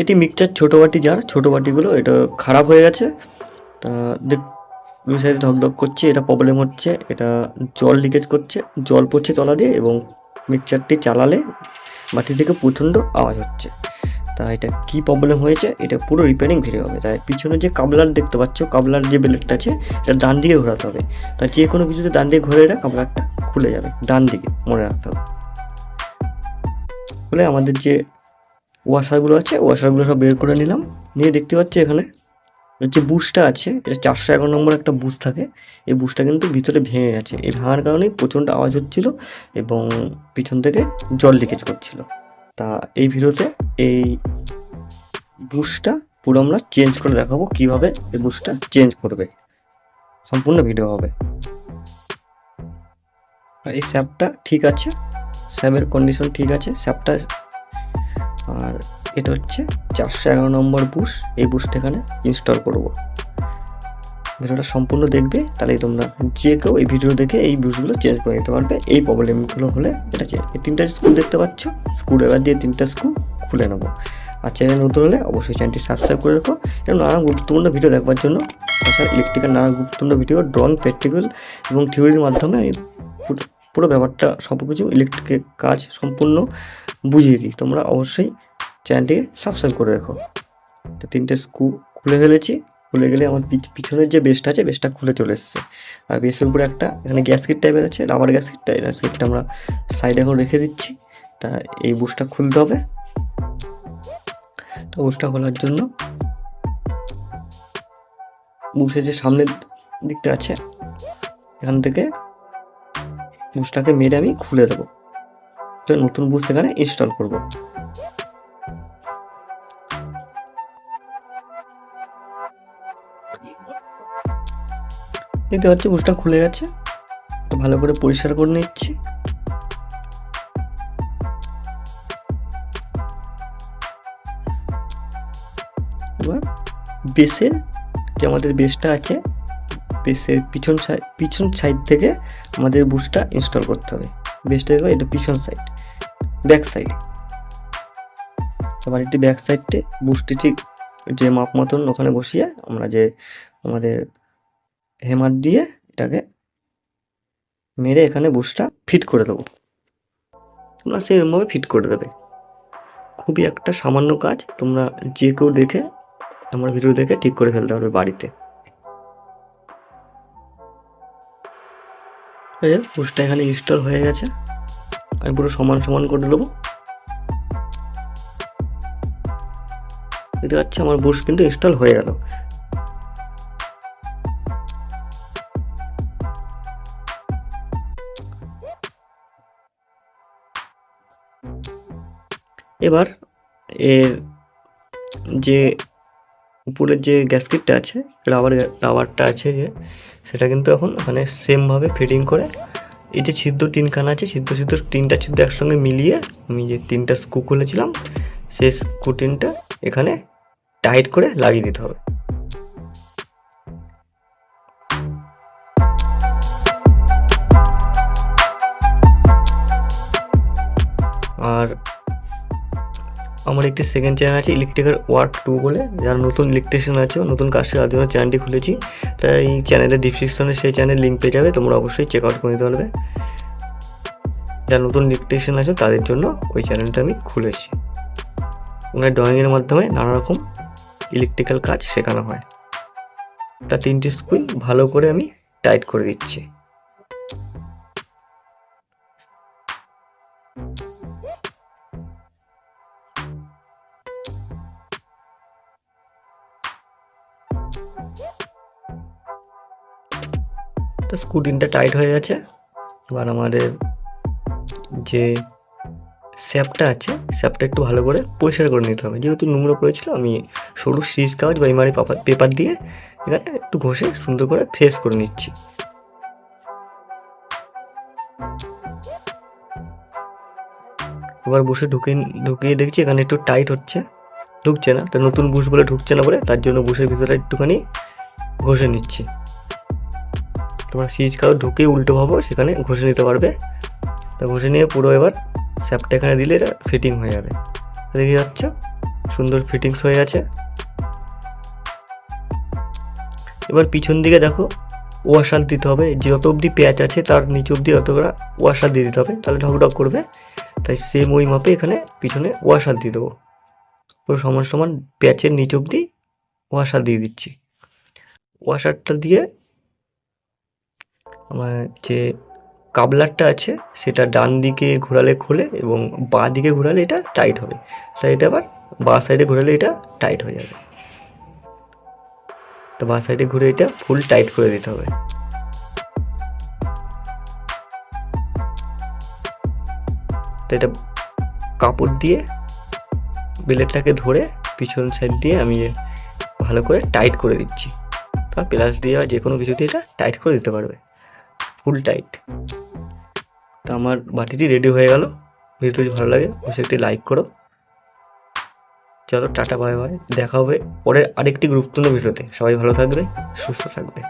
এটি মিক্সচার ছোটো বাটি যার ছোটো বাটিগুলো, এটা খারাপ হয়ে গেছে। তা দেখ সাইডে ধকধক করছে, এটা প্রবলেম হচ্ছে, এটা জল লিকেজ করছে, জল পড়ছে তলা দিয়ে এবং মিক্সচারটি চালালে বাটি থেকে প্রচণ্ড আওয়াজ হচ্ছে। তা এটা কি প্রবলেম হয়েছে? এটা পুরো রিপেয়ারিং ভিডিও হবে। তাই পিছনে যে কাবলার দেখতে পাচ্ছ, কাবলার যে ব্লেডটা আছে, এটা ডান দিকে ঘোরাতে হবে। তা যে কোনো কিছুতে ডান দিকে ঘুরে এটা কাবলারটা খুলে যাবে, ডান দিকে মনে রাখতে হবে। বলে আমাদের যে ওয়াশারগুলো আছে, ওয়াশারগুলো সব বের করে নিলাম। নিয়ে দেখতে পাচ্ছি এখানে যে বুশটা আছে, এটা চারশো এগারো নম্বর একটা বুশ থাকে। এই বুশটা কিন্তু ভিতরে ভেঙে গেছে। এই ভাঙার কারণেই প্রচণ্ড আওয়াজ হচ্ছিল এবং পিছন থেকে জল লিকেজ করছিল। তা এই ভিডিওতে এই বুশটা পুরো আমরা চেঞ্জ করে দেখাবো কীভাবে এই বুশটা চেঞ্জ করবে। সম্পূর্ণ ভিডিও হবে। এই স্যাপটা ঠিক আছে। স্যাপের কন্ডিশন ঠিক আছে। স্যাপটা আর এটা হচ্ছে চারশো এগারো নম্বর বুশ এই বুশটা এখানে ইনস্টল করব। ভিডিওটা সম্পূর্ণ দেখবে তাহলেই তোমরা যে কেউ এই ভিডিও দেখে এই বুশগুলো চেঞ্জ করে নিতে পারবে। এই প্রবলেমগুলো হলে এটা চেঞ্জ এই তিনটা স্ক্রু দেখতে পাচ্ছ স্ক্রু ড্রাইভার দিয়ে তিনটা স্ক্রু খুলে নেব। আর চ্যানেল নতুন হলে অবশ্যই চ্যানেলটি সাবস্ক্রাইব করে রাখো। এবং নানা গুরুত্বপূর্ণ ভিডিও দেখবার জন্য, তাছাড়া ইলেকট্রিক্যাল নানা গুরুত্বপূর্ণ ভিডিও ড্রয়িং প্র্যাকটিক্যাল এবং থিওরির মাধ্যমে পুরো পুরো ব্যাপারটা সব কিছু ইলেকট্রিকের কাজ সম্পূর্ণ বুঝিয়ে দিই। তোমরা অবশ্যই চ্যানেলটিকে সাবস্ক্রাইব করে রাখো। তো তিনটে স্ক্রু খুলে ফেলেছি। খুলে গেলে আমার পিছ- পিছনের যে বেসটা আছে বেসটা খুলে চলে এসছে। আর বেসের উপরে একটা এখানে গ্যাসকিট টাইপের আছে রাবার গ্যাসকিট টাইপ গ্যাসকিটটা আমরা সাইডে এখন রেখে দিচ্ছি। তা এই বুসটা খুলতে হবে। তো বুসটা খোলার জন্য বুসের যে সামনের দিকটা আছে, এখান থেকে বুশটাকে মেরে আমি খুলে দেবো। নতুন বুশ এখানে ইনস্টল করব। দেখতে পাচ্ছি বুশটা খুলে গেছে। তো ভালো করে পরিষ্কার করে নিচ্ছি। এবার বেসের যে আমাদের বেসটা আছে বেসের পিছন সাইড পিছন সাইড থেকে আমাদের বুশটা ইনস্টল করতে হবে। বেসটা দেখো এটা পিছন সাইড ব্যাক সাইড এবার এটি ব্যাক সাইডে বুশটি ঠিক যে মাপ মতন ওখানে বসিয়ে আমরা যে আমাদের হেমার দিয়ে এটাকে মেরে এখানে বুশটা ফিট করে দেবো। তোমরা সেরকমভাবে ফিট করে দেবে। খুবই একটা সামান্য কাজ, তোমরা যে কেউ দেখে আমার ভিডিও দেখে ঠিক করে ফেলতে পারবে বাড়িতে। এই যে বুশটা এখানে ইনস্টল হয়ে গেছে। আমি পুরো সমান সমান করে দেবো। দেখতে পাচ্ছি আমার বুশ কিন্তু ইনস্টল হয়ে গেল। এবার এর যে উপরের যে গ্যাসকিটটা আছে রাবার রাবারটা আছে যে, সেটা কিন্তু এখন ওখানে সেমভাবে ফিটিং করে এই যে ছিদ্র তিনখানা আছে, ছিদ্র ছিদ্র তিনটা ছিদ্র একসঙ্গে মিলিয়ে আমি যে তিনটা স্ক্রু খুলেছিলাম, সেই স্ক্রু তিনটা এখানে টাইট করে লাগিয়ে দিতে হবে। আর আমার একটি সেকেন্ড চ্যানেল আছে ইলেকট্রিক্যাল ওয়ার্ক টু বলে। যারা নতুন ইলেকট্রিশিয়ান আছে নতুন কাজের জন্য চ্যানেলটি খুলেছি। তাই এই চ্যানেলের ডিসক্রিপশনে সেই চ্যানেল লিঙ্ক পেয়ে যাবে, তোমরা অবশ্যই চেক আউট করে নিতে পারবে। যারা নতুন ইলেকট্রিশিয়ান আছে, তাদের জন্য ওই চ্যানেলটা আমি খুলেছি। ওনার ড্রয়িংয়ের মাধ্যমে নানা রকম ইলেকট্রিক্যাল কাজ শেখানো হয়। তা তিনটি স্কুল ভালো করে আমি টাইট করে দিচ্ছি। তো স্কুটিনটা টাইট হয়ে গেছে। এবার আমাদের যে স্যাপটা আছে, স্যাপটা একটু ভালো করে পরিষ্কার করে নিতে হবে। যেহেতু নোংরা পড়েছিল, আমি সরু সিজ কাগজ বা ইমারি পাপা পেপার দিয়ে এখানে একটু ঘষে সুন্দর করে ফ্রেশ করে নিচ্ছি। এবার বসে ঢুকে, ঢুকিয়ে দেখছি এখানে একটু টাইট হচ্ছে, ঢুকছে না। তো নতুন বুশ বলে ঢুকছে না বলে তার জন্য বুশের ভিতরে একটুখানি ঘষে নিচ্ছি। তোমরা সিজ কাগজ ঢুকে উল্টো ভাবো, সেখানে ঘষে নিতে পারবে। তা ঘষে নিয়ে পুরো এবার স্যাপটা এখানে দিলে এটা ফিটিং হয়ে যাবে। দেখে যাচ্ছ? সুন্দর ফিটিংস হয়ে আছে এবার পিছন দিকে দেখো ওয়াশার দিতে হবে। যত অবধি প্যাচ আছে, তার নিচ অবধি অতটা ওয়াশার দিয়ে দিতে হবে। তাহলে ঢকঢক করবে। তাই সেম ওই মাপে এখানে পিছনে ওয়াশার দিয়ে দেবো। পুরো সমান সমান প্যাচের নিচ অবধি ওয়াশার দিয়ে দিচ্ছি। ওয়াশারটা দিয়ে আমার যে কাবলারটা আছে, সেটা ডান দিকে ঘোরালে খোলে এবং বাঁ দিকে ঘোরালে এটা টাইট হবে। তাই এটা আবার বাঁ সাইডে ঘোরালে এটা টাইট হয়ে যাবে। তো বাঁ সাইডে ঘুরে এটা ফুল টাইট করে দিতে হবে। তো এটা কাপড় দিয়ে বেলেটটাকে ধরে পিছন সাইড দিয়ে আমি ভালো করে টাইট করে দিচ্ছি। বা প্লাস দিয়ে যে কোনো কিছু দিয়ে এটা টাইট করে দিতে পারবে। Full tight. তো আমার বাটিটি রেডি হয়ে গেল। ভিডিও যদি ভালো লাগে, অবশ্যই একটি লাইক করো। চলো টাটা বাই বাই দেখা হবে পরের আরেকটি গুরুত্বপূর্ণ ভিডিওতে। সবাই ভালো থাকবে, সুস্থ থাকবে।